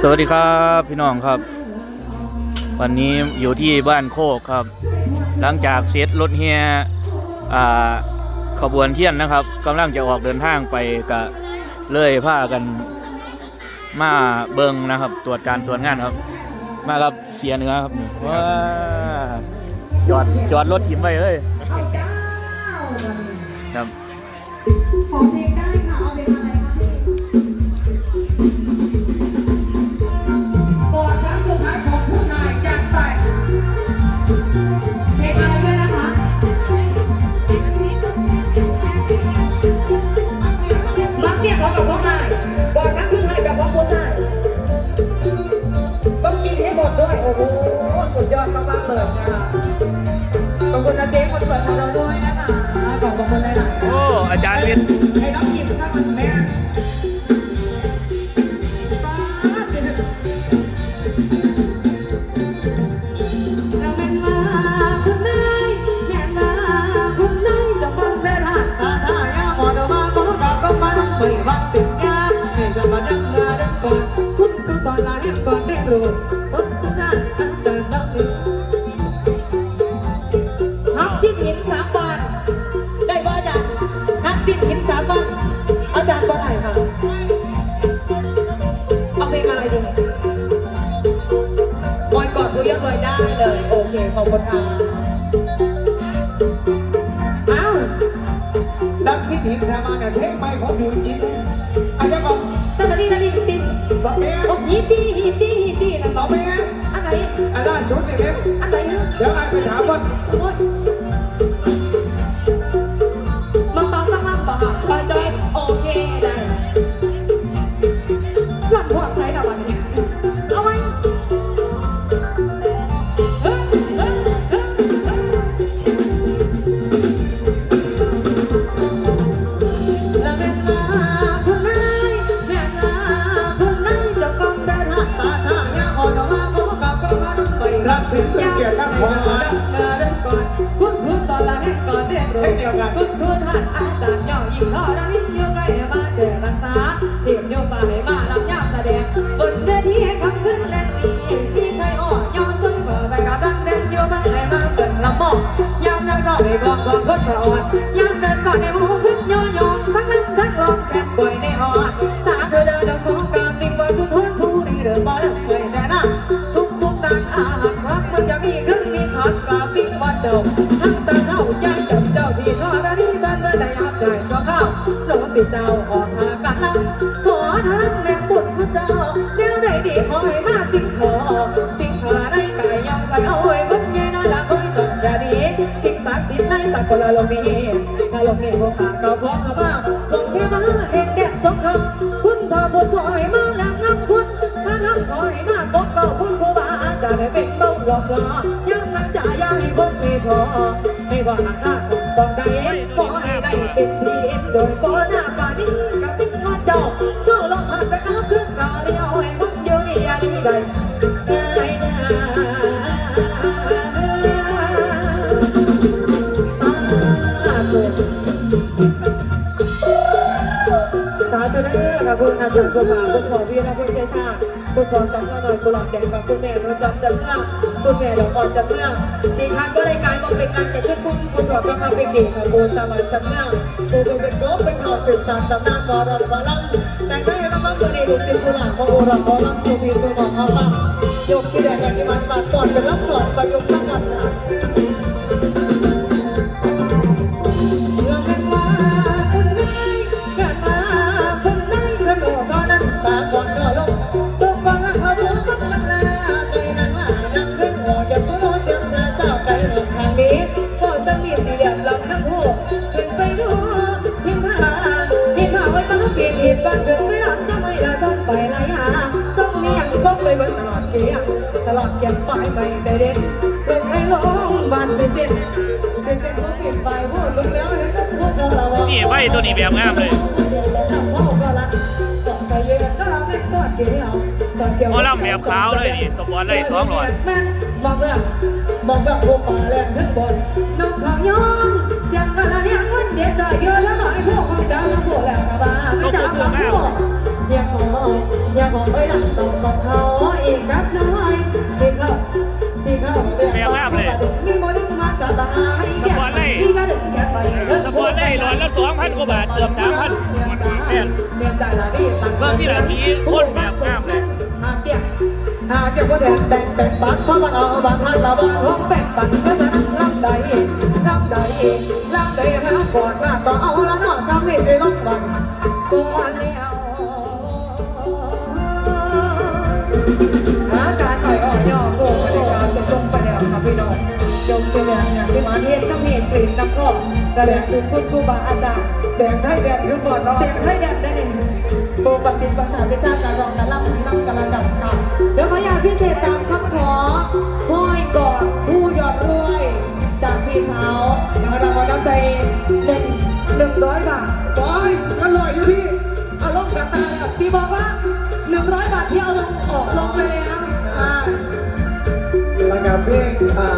สวัสดีครับพี่น้องครับ วันนี้อยู่ที่บ้านโคกครับ หลังจากเสร็จรถเฮียอ่าขบวนเทียนนะครับกำลังจะออกเดินทางไปก็เลยพากันมาเบิงนะครับ ตรวจการตรวจงานครับ มากับเสียเนื้อครับนี่ว้าจอดจอดรถถิ่มไปเอ้ยครับ อ้โหสุดยอดมากๆเลยนะคะขอบคุณนะเจ๊คนสวยของเราด้วยนะคะขอบคุณหลายๆโอ้อาจารย์เรียนไอ้น้องกินซะมันแม่เราเป็นว่าคุณนายแม่มาคุณนายจะฟังได้รักษาทายาหมอดมาขอดอกก็มาต้องไปวัดสิ่งยาให้จะมาดังมาดังก่อนคุณก็สอนลาให้ก่อนได้รู้คุณคุ หักชิ้นหินสามบาทได้บ่อาจารย์หักสิ้นหินสามวันอาจารย์บ่ได้ค่ะเอาเพลงอะไรดีบอยกอดผู้ยังเลยได้เลย โอเคขอบคุณค่ะอ้าวดักซิดหินสามาเนี่ยเพลงใหม่ของดิวจินอาจจะบอกตะลีตะลีติดบอกแม่โอ้ฮีตีฮีตีฮีตีนะบอกแม่อันไหนอันล่าสุดเนี่ยเนี่ยอันไหนเนี่ยเดี๋ยวอายไปถามว่าโอ๊ยมา ย์ย่อยิ่งท่อดังนี้ยังไงมาเจอรักษาเทียมโยฝ่ายมาลำยาแสดงบนเวทีให้คำพื้นแดงนี้มีใครอ่อนย่อซึ่งเปิดไปกับดังเด่นโยบ้างไงมาเปิดลำบอกยามนั้นก็ไปบอกบอกคนสอนยามเดินก่อนในหมู่ขึ้นย่อยองทั้งลำทั้งลองแกป่วยในหอดสาเธอเดินเดินของการติงว่าทุกทนผู้ดีเดินบ่เดินป่วยแต่นะทุกทุกด้านอาหารพักมันจะมีขึ้นมีขอดกราบติงว่าจ้าทั้งตา สิเจ้าออกหากันลำขอทานแม่บุญพระเจ้าเดี๋ยวได้ดีขอให้มาสิงขอสิงขาได้กายยอมใส่เอาไว้บนเงยน้อยละคนจนอย่าดีสิ่งศักดิ์สิทธิ์ในสักคนละโลกนี้ถ้าโลกนี้พวกข้าก็พร้อมเข้ามาคงที่มาเห็นแดดสงคำคุณพ่อบุญถอยมาแล้วนับคุณถ้าทำถอยมาบอกก่าคุณครูบาอาจารย์ได้เป็นเบ้าหลอกหลอยังนักจ่ายาให้พบไม่พอไม่ว่าราคาของต้องให้ได้ สาธุสาธุนะค่ะคุณอาจารย์กุมาคุณขอพี่นะคุณเชชาคุณขอสังฆหน่อยกุณหลาบแดงกับคุณแม่คุณจำจันเมื่องคุณแม่ดอกอ่อนจันเมื่องที่ทางก็ได้การบอกเป็นการแต่ขึ้นคุณคุณหลวงพระคำเป็นดีค่ะโบสวรรค์จันเมื่องกูเป็นเป็นโก้เป็นหอสื่อสารตำนานบอรบลังแต่ก็ยัง ต้องตัวนี้ดูสิกุหลาบโอรบลังสุพีสุนองอาปังยกที่แดงที่มันมาก่อนเป็นรับก่อนประยุกต์สังกัดน ไปไรหาส่งเมียงส่งไปเบิ่งตลอดเกียงตลอดเกียงไปไม่ได้เด็ดเพิ่งให้ลงบ้านเสร็จเสร็จเสร็เสร็จเขาเก็บไปพูดลงแล้วเห็นพวกเธอละวะนี่ไว้ตัวนี้แบบงามเลยหมอลำแบบขาวเลยนี่สมบูรณ์เลยสองหลอดบอกเบื่อบอกเบื่อปาแลนขึ้นบนน้องขาวย้อนเสียงกันละเนี่ยมันเดียวใจเยอะแล้วหน่อยพวกของจ้าแล้วพวกแล้วกระบาไม่จ้ากับพวก อย่าขออย่าขอเอ้ยดังตรงกับเขาอีกนักน้อยที่เขาที่เขาเรียกว่ามีบริมาจะตายมีกระดึงแค่ไปสปอร์ตได้ร้อยละสองพันกว่าบาทเกือบสามพันเรียนใจละนี่ตั้งเบิ่งที่หละสีโคตรแบบงามเลยหาเกี่ยหาเกี่ยวกับแดงแดงแบ่งปันเพราะมันเอาบางทันละบางห้องแบ่งปันเพื่อมานั่งรับใดรับใดรับใดให้รับก่อนมาต่อเอาละเนาะสามเวทีลงบังก่อน จงเป็นอย่างอย่างที่มาเทศน้ำเห็ดกลิ่นน้ำข้อกระแดกคือคุณครูบาอาจารย์แดงไทยแดงคือก่อนเนาะเสียงให้แดดได้หนึ่งโปรประสิทธิ์ภาษาวิชาการรองการรับนำกระดับค่ะเดี๋ยวขออยากพิเศษตามคำขอห้อยกอดผู้ยอดรวย จากพี่สาวนะคะรางวัลน้ำใจหนึ่งหนึ่งร้อยบาทบอยอร่อยอยู่พี่อาลงกับตาแล้วที่บอกว่าหนึ่งร้อยบาทที่เอาลงออกลงไปเลยนะใช่แล้วกับเพลงอ่า